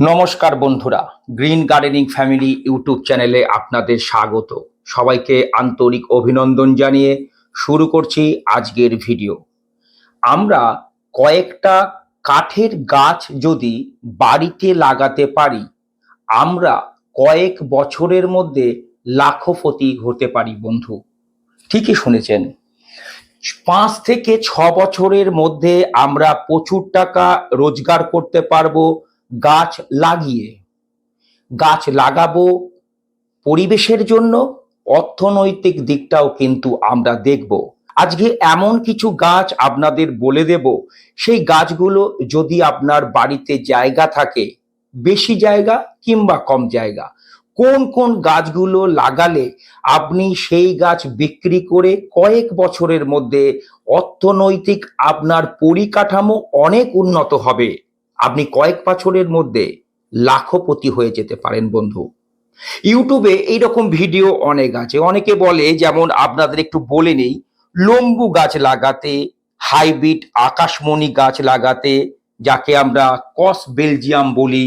নমস্কার বন্ধুরা, green gardening family YouTube চ্যানেলে আপনাদের স্বাগত। সবাইকে আন্তরিক অভিনন্দন জানিয়ে শুরু করছি আজকের ভিডিও। আমরা কয়েকটা কাঠের গাছ যদি বাড়িতে লাগাতে পারি, আমরা কয়েক বছরের মধ্যে লাখপতি হতে পারি বন্ধু। ঠিকই শুনেছেন। পাঁচ থেকে ছ বছরের মধ্যে আমরা প্রচুর টাকা রোজগার করতে পারব গাছ লাগিয়ে, গাছ লাগাবো পরিবেশের জন্য, অর্থনৈতিক দিকটাও কিন্তু আমরা দেখব। আজকে এমন কিছু গাছ আপনাদের বলে দেব, সেই গাছগুলো যদি আপনার বাড়িতে জায়গা থাকে, বেশি জায়গা কিংবা কম জায়গা, কোন কোন গাছগুলো লাগালে আপনি সেই গাছ বিক্রি করে কয়েক বছরের মধ্যে অর্থনৈতিক আপনার পরিকাঠামো অনেক উন্নত হবে? আপনি কয়েক বছরের মধ্যে লাখপতি হয়ে যেতে পারেন, বন্ধু। ইউটিউবে এইরকম ভিডিও অনেক আছে। অনেকে বলে, যেমন আপনাদের একটু বলে নেই, লম্বু গাছ লাগাতে, হাইব্রিড আকাশমণি গাছ লাগাতে, যাকে আমরা কস বেলজিয়াম বলি,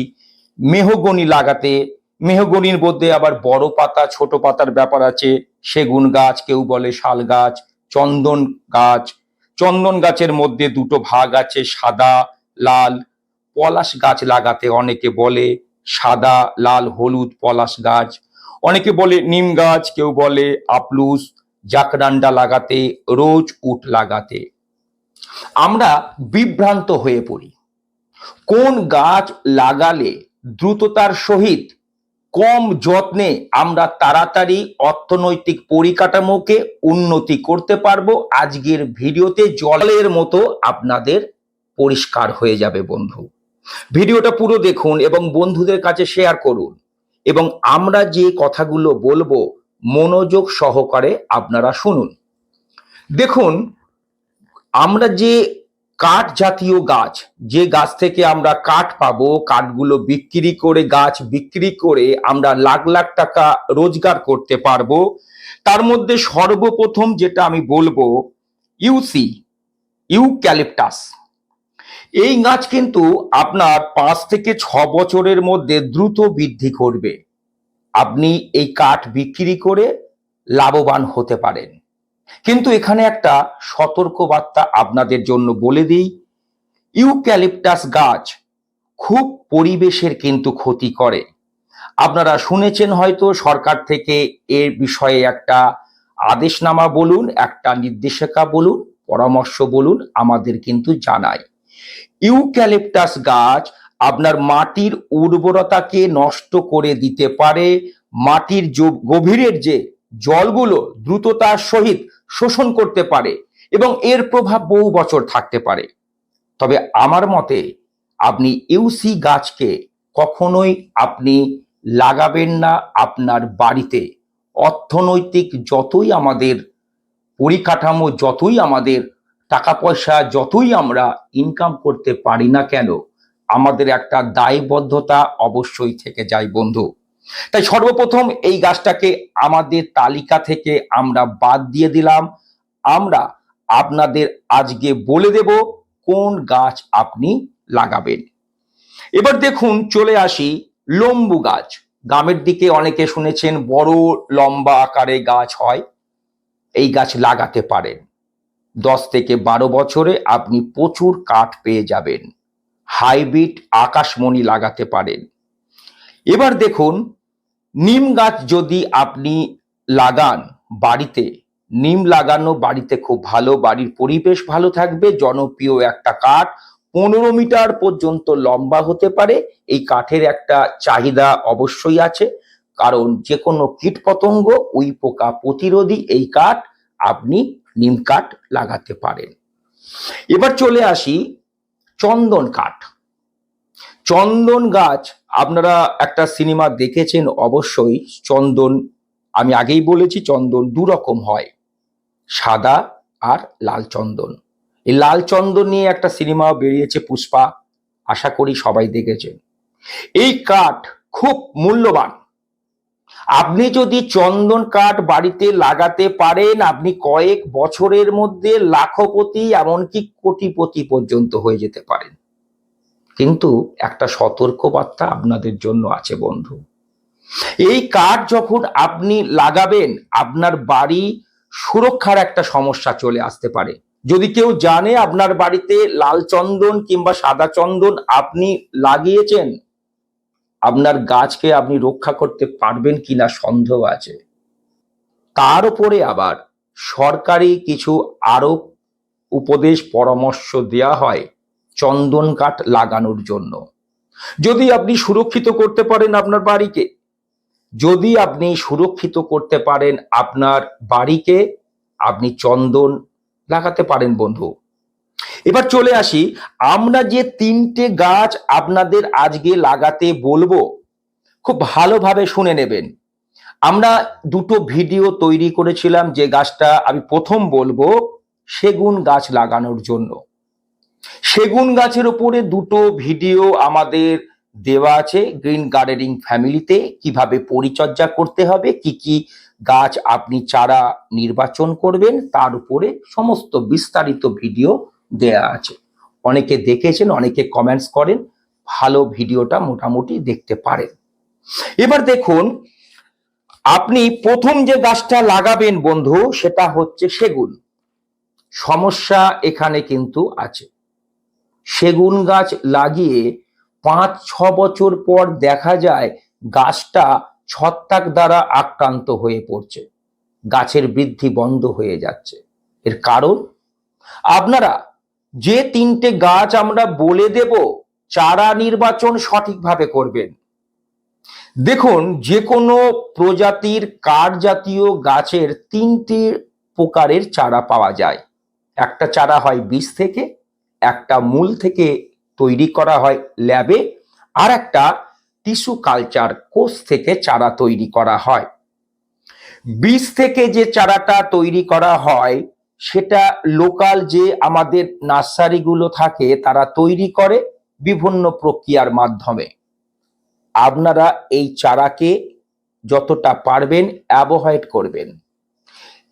মেহগনি লাগাতে, মেহগনির মধ্যে আবার বড় পাতা, ছোট পাতার ব্যাপার আছে, সেগুন গাছ, কেউ বলে শাল গাছ, চন্দন গাছ, চন্দন গাছের মধ্যে দুটো ভাগ আছে, সাদা, লাল পলাশ গাছ লাগাতে অনেকে বলে সাদা, লাল, হলুদ পলাশ গাছ। অনেকে বলে নিম গাছ, কেউ বলে আপলুস জাকরান্ডা লাগাতে, রোজ উট লাগাতে। আমরা বিভ্রান্ত হয়ে পড়ি। কোন গাছ লাগালে দ্রুততার সহিত কম যত্নে আমরা তাড়াতাড়ি অর্থনৈতিক পরিকাঠামোকে উন্নতি করতে পারব? আজকের ভিডিওতে জলের মতো আপনাদের পরিষ্কার হয়ে যাবে বন্ধু। ভিডিওটা পুরো দেখুন এবং বন্ধুদের কাছে শেয়ার করুন। এবং আমরা যে কথাগুলো বলব, মনোযোগ সহকারে আপনারা শুনুন। দেখুন, আমরা যে কাঠ জাতীয় গাছ, যে গাছ থেকে আমরা কাঠ পাবো, কাঠগুলো বিক্রি করে, গাছ বিক্রি করে আমরা লাখ লাখ টাকা রোজগার করতে পারব। তার মধ্যে সর্বপ্রথম যেটা আমি বলব ইউসি ইউক্যালিপটাস এই গাছ কিন্তু আপনার পাঁচ থেকে ছ বছরের মধ্যে দ্রুত বৃদ্ধি করবে। আপনি এই কাঠ বিক্রি করে লাভবান হতে পারেন। কিন্তু এখানে একটা সতর্ক বার্তা আপনাদের জন্য বলে দিই। ইউক্যালিপটাস গাছ খুব পরিবেশের কিন্তু ক্ষতি করে। আপনারা শুনেছেন হয়তো সরকার থেকে এর বিষয়ে একটা আদেশনামা বলুন, একটা নির্দেশিকা বলুন, পরামর্শ বলুন, আমাদের কিন্তু জানায়। ইউক্যালিপটাস গাছ আপনার মাটির উর্বরতাকে নষ্ট করে দিতে পারে। মাটির গভীরের যে জলগুলো দ্রুততার সহিত শোষণ করতে পারে এবং এর প্রভাব বহু বছর থাকতে পারে। তবে আমার মতে, আপনি ইউসি গাছকে কখনোই আপনি লাগাবেন না। আপনার বাড়িতে অর্থনৈতিক যতই আমাদের পরিকাঠামো, যতই আমাদের টাকা পয়সা যতই আমরা ইনকাম করতে পারি না কেন, আমাদের একটা দায়বদ্ধতা অবশ্যই থেকে যায় বন্ধু। তাই সর্বপ্রথম এই গাছটাকে আমাদের তালিকা থেকে আমরা বাদ দিয়ে দিলাম। আমরা আপনাদের আজকে বলে দেব কোন গাছ আপনি লাগাবেন। এবার দেখুন, চলে আসি লম্বু গাছ। গ্রামের দিকে অনেকে শুনেছেন বড় লম্বা আকারে গাছ হয়, এই গাছ লাগাতে পারেন। দশ থেকে বারো বছরে আপনি প্রচুর কাঠ পেয়ে যাবেন। হাইব্রিড আকাশমণি লাগাতে পারেন। এবার দেখুন, নিম গাছ যদি আপনি লাগান বাড়িতে, নিম লাগানো বাড়িতে খুব ভালো, বাড়ির পরিবেশ ভালো থাকবে, জনপ্রিয় একটা কাঠ, পনেরো মিটার পর্যন্ত লম্বা হতে পারে, এই কাঠের একটা চাহিদা অবশ্যই আছে, কারণ যে কোনো কীটপতঙ্গ উই পোকা প্রতিরোধী এই কাঠ আপনি নিম কাঠ লাগাতে পারেন। এবার চলে আসি চন্দন কাঠ। চন্দন গাছ আপনারা একটা সিনেমা দেখেছেন অবশ্যই, চন্দন, আমি আগেই বলেছি চন্দন দু রকম হয়, সাদা আর লাল চন্দন। এই লাল চন্দন নিয়ে একটা সিনেমা বেরিয়েছে পুষ্পা, আশা করি সবাই দেখেছেন। এই কাঠ খুব মূল্যবান। আপনি যদি চন্দন কাঠ বাড়িতে লাগাতে পারেন, আপনি কয়েক বছরের মধ্যে লাখপতি, এমনকি কোটিপতি পর্যন্ত হয়ে যেতে পারেন। কিন্তু একটা সতর্কবার্তা আপনাদের জন্য আছে বন্ধু। এই কাঠ যখন আপনি লাগাবেন, আপনার বাড়ি সুরক্ষার একটা সমস্যা চলে আসতে পারে। যদি কেউ জানে আপনার বাড়িতে লাল চন্দন কিংবা সাদা চন্দন আপনি লাগিয়েছেন আপনার গাছকে আপনি রক্ষা করতে পারবেন কিনা সন্দেহ আছে। তার উপরে আবার সরকারি কিছু আরও উপদেশ, পরামর্শ দেয়া হয় চন্দন কাঠ লাগানোর জন্য। যদি আপনি সুরক্ষিত করতে পারেন আপনার বাড়িকে, যদি আপনি সুরক্ষিত করতে পারেন আপনার বাড়িকে, আপনি চন্দন লাগাতে পারেন বন্ধু। এবার চলে আসি, আমরা যে তিনটে গাছ আপনাদের আজকে লাগাতে বলব, খুব ভালোভাবে শুনে নেবেন। আমরা দুটো ভিডিও তৈরি করেছিলাম যে গাছটা আমি প্রথম বলব, সেগুন গাছ লাগানোর জন্য। সেগুন গাছের উপরে দুটো ভিডিও আমাদের দেওয়া আছে, গ্রিন গার্ডেনিং ফ্যামিলিতে, কীভাবে পরিচর্যা করতে হবে, কি কি গাছ আপনি চারা নির্বাচন করবেন, তার উপরে সমস্ত বিস্তারিত ভিডিও দেয়া আছে। অনেকে দেখেছেন, অনেকে কমেন্টস করেন, ভালো ভিডিওটা মোটামুটি দেখতে পারেন। এবার দেখুন, আপনি প্রথম যে গাছটা লাগাবেন বন্ধু, সেটা হচ্ছে সেগুন। সমস্যা এখানে কিন্তু আছে। সেগুন গাছ লাগিয়ে পাঁচ, ছ বছর পর দেখা যায় গাছটা ছত্রাক দ্বারা আক্রান্ত হয়ে পড়ছে। গাছের বৃদ্ধি বন্ধ হয়ে যাচ্ছে। এর কারণ? আপনারা যে তিনটে গাছ আমরা বলে দেব, চারা নির্বাচন সঠিকভাবে করবেন। দেখুন যে কোনো প্রজাতির কাঠ জাতীয় গাছের তিনটি প্রকারের চারা পাওয়া যায়। একটা চারা হয় বীজ থেকে, একটা মূল থেকে তৈরি করা হয় ল্যাবে, আর একটা টিস্যু কালচার কোষ থেকে চারা তৈরি করা হয়। বীজ থেকে যে চারাটা তৈরি করা হয় সেটা লোকাল যে আমাদের নার্সারিগুলো থাকে, তারা তৈরি করে বিভিন্ন প্রক্রিয়ার মাধ্যমে। আপনারা এই চারাকে যতটা পারবেন অ্যাভয়েড করবেন।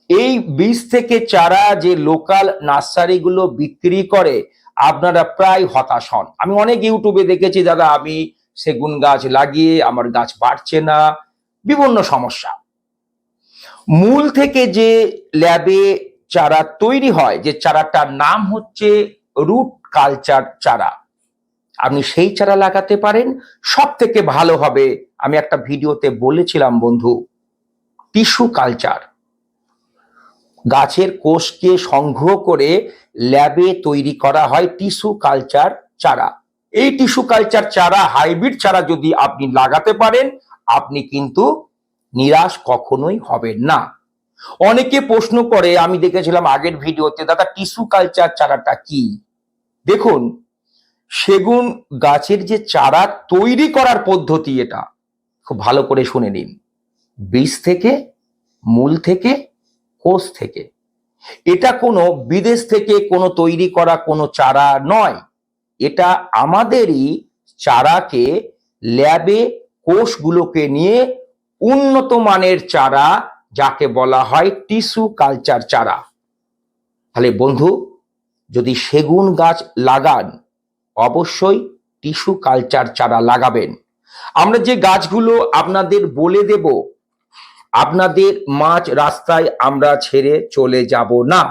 এই বীজ থেকে চারা যে লোকাল নার্সারিগুলো বিক্রি করে, আপনারা প্রায় হতাশ হন। আমি অনেক ইউটিউবে দেখেছি, দাদা, আমি সেগুন গাছ লাগিয়ে আমার গাছ বাড়ছে না। বিভিন্ন সমস্যা। মূল থেকে যে ল্যাবে চারা তৈরি হয়, যে চারাটার নাম হচ্ছে রুট কালচার চারা। আপনি সেই চারা লাগাতে পারেন। সব থেকে ভালো হবে, আমি একটা ভিডিওতে বলেছিলাম বন্ধু, টিস্যু কালচার। গাছের কোষকে সংগ্রহ করে ল্যাবে তৈরি করা হয় টিস্যু কালচার চারা। এই টিস্যু কালচার চারা, হাইব্রিড চারা যদি আপনি লাগাতে পারেন, আপনি কিন্তু নিরাশ কখনোই হবেন না। অনেকে প্রশ্ন করে, আমি দেখেছিলাম আগের ভিডিওতে, দাদা, টিস্যু কালচার চারাটা কি? দেখুন, সেগুন গাছের যে চারা তৈরি করার পদ্ধতি এটা, খুব ভালো করে শুনে নিন। বীজ থেকে, মূল থেকে, কোষ থেকে। এটা কোনো বিদেশ থেকে কোনো তৈরি করা কোনো চারা নয়। এটা আমাদেরই চারাকে ল্যাবে কোষগুলোকে নিয়ে উন্নত মানের চারা যাকে বলা হয় টিস্যু কালচার চারা। তাহলে বন্ধু, যদি সেগুন গাছ লাগান, অবশ্যই টিস্যু কালচার চারা লাগাবেন। আমরা যে গাছগুলো আপনাদের বলে দেব, আপনাদের মাঝ রাস্তায় আমরা ছেড়ে চলে যাব না।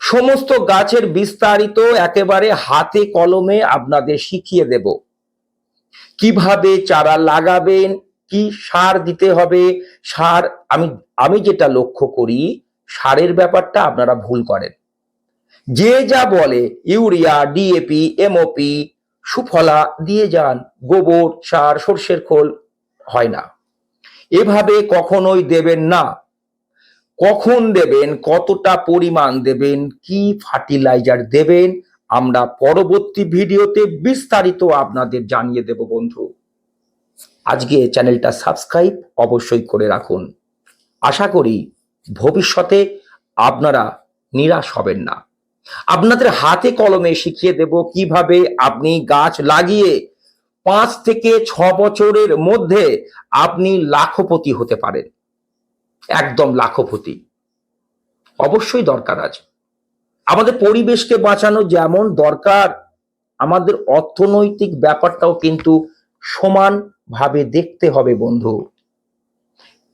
সমস্ত গাছের বিস্তারিত একেবারে হাতে কলমে আপনাদের শিখিয়ে দেব। কীভাবে চারা লাগাবেন কি সার দিতে হবে? সার, আমি আমি যেটা লক্ষ্য করি, সারের ব্যাপারটা আপনারা ভুল করেন। যে যা বলে, ইউরিয়া, ডিএপি, এমওপি, সুফলা দিয়ে যান, গোবর, সার, সর্ষের খোল, হয় না। এভাবে কখনোই দেবেন না। কখন দেবেন, কতটা পরিমাণ দেবেন, কি ফার্টিলাইজার দেবেন, আমরা পরবর্তী ভিডিওতে বিস্তারিত আপনাদের জানিয়ে দেব, বন্ধু। আজকে চ্যানেলটা সাবস্ক্রাইব অবশ্যই করে রাখুন। আশা করি ভবিষ্যতে আপনারা নিরাশ হবেন না। আপনাদের হাতে কলমে শিখিয়ে দেব কীভাবে আপনি গাছ লাগিয়ে পাঁচ থেকে ছ বছরের মধ্যে আপনি লাখপতি হতে পারেন। একদম লাখপতি। অবশ্যই দরকার আছে। আমাদের পরিবেশকে বাঁচানো যেমন দরকার, আমাদের অর্থনৈতিক ব্যাপারটাও কিন্তু সমানভাবে দেখতে হবে বন্ধু।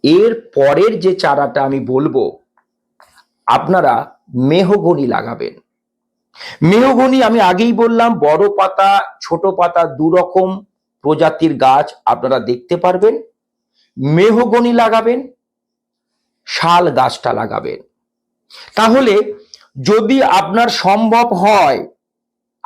এর পরের যে চারাটা আমি বলব, আপনারা মেহগনি লাগাবেন। মেহগনি আমি আগেই বললাম, বড় পাতা, ছোট পাতা দু রকম প্রজাতির গাছ আপনারা দেখতে পারবেন। মেহগনি লাগাবেন, শাল গাছটা লাগাবেন। তাহলে যদি আপনার সম্ভব হয়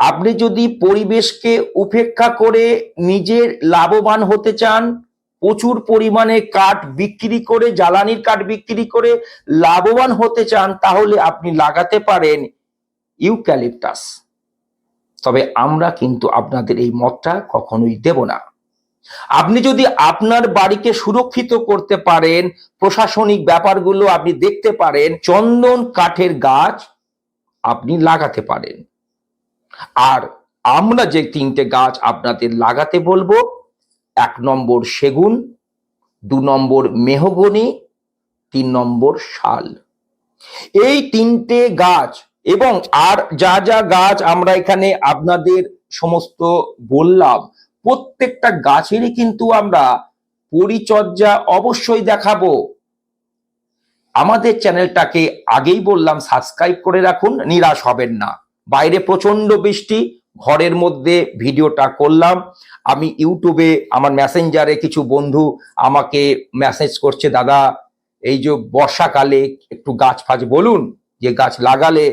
আপনি যদি পরিবেশকে উপেক্ষা করে নিজের লাভবান হতে চান, প্রচুর পরিমাণে কাঠ বিক্রি করে, জ্বালানির কাঠ বিক্রি করে লাভবান হতে চান, তাহলে আপনি লাগাতে পারেন ইউক্যালিপটাস। তবে আমরা কিন্তু আপনাদের এই মতটা কখনোই দেব না। আপনি যদি আপনার বাড়িকে সুরক্ষিত করতে পারেন, প্রশাসনিক ব্যাপারগুলো আপনি দেখতে পারেন, চন্দন কাঠের গাছ আপনি লাগাতে পারেন। আর আমরা যে তিনটে গাছ আপনাদের লাগাতে বলব, এক নম্বর সেগুন, দু নম্বর মেহগনি, তিন নম্বর শাল। এই তিনটে গাছ এবং আর যা যা গাছ আমরা এখানে আপনাদের সমস্ত বললাম, প্রত্যেকটা গাছেরই কিন্তু আমরা পরিচর্যা অবশ্যই দেখাবো। আমাদের চ্যানেলটাকে আগেই বললাম, সাবস্ক্রাইব করে রাখুন, নিরাশ হবেন না। বাইরে প্রচণ্ড বৃষ্টি, ঘরের মধ্যে ভিডিওটা করলাম। আমি ইউটিউবে আমার মেসেঞ্জারে কিছু বন্ধু আমাকে মেসেজ করছে, দাদা, এই যে বর্ষাকালে একটু গাছ ফাছ বলুন, যে গাছ লাগালে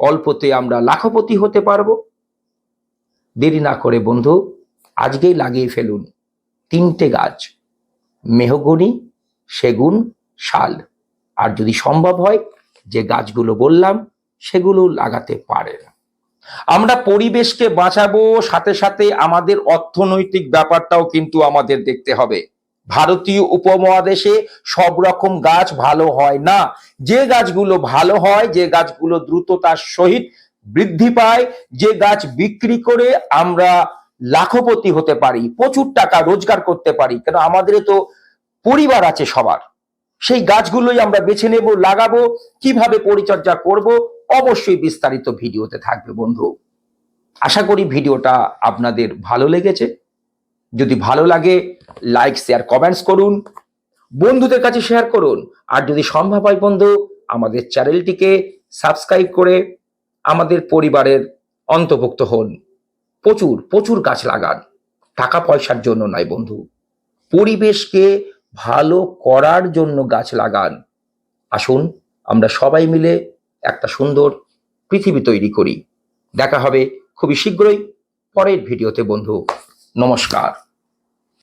অল্পতে আমরা লাখপতি হতে পারব? দেরি না করে, বন্ধু, আজকেই লাগিয়ে ফেলুন তিনটে গাছ, মেহগনি, সেগুন, শাল। আর যদি সম্ভব হয়, যে গাছগুলো বললাম, সেগুলো লাগাতে পারেন। আমরা পরিবেশকে বাঁচাবো, সাথে সাথে আমাদের অর্থনৈতিক ব্যাপারটাও কিন্তু আমাদের দেখতে হবে। ভারতীয় উপমহাদেশে সব রকম গাছ ভালো হয় না। যে গাছগুলো ভালো হয়, যে গাছগুলো দ্রুততার সহিত বৃদ্ধি পায়, যে গাছ বিক্রি করে আমরা লাখপতি হতে পারি, প্রচুর টাকা রোজগার করতে পারি, কেন আমাদের তো পরিবার আছে সবার। সেই গাছগুলোই আমরা বেছে নেব, লাগাবো, কীভাবে পরিচর্যা করব অবশ্যই বিস্তারিত ভিডিওতে থাকবে বন্ধু। আশা করি ভিডিওটা আপনাদের ভালো লেগেছে। যদি ভালো লাগে লাইক শেয়ার কমেন্টস করুন। বন্ধুদের কাছে শেয়ার করুন। আর যদি সম্ভব হয় বন্ধু, আমাদের চ্যানেলটিকে সাবস্ক্রাইব করে আমাদের পরিবারের অন্তর্ভুক্ত হন। প্রচুর প্রচুর গাছ লাগান। টাকা পয়সার জন্য নয় বন্ধু। পরিবেশকে ভালো করার জন্য গাছ লাগান। আসুন, আমরা সবাই মিলে একটা সুন্দর পৃথিবী তৈরি করি। দেখা হবে খুবই শীঘ্রই পরের ভিডিওতে বন্ধু। নমস্কার।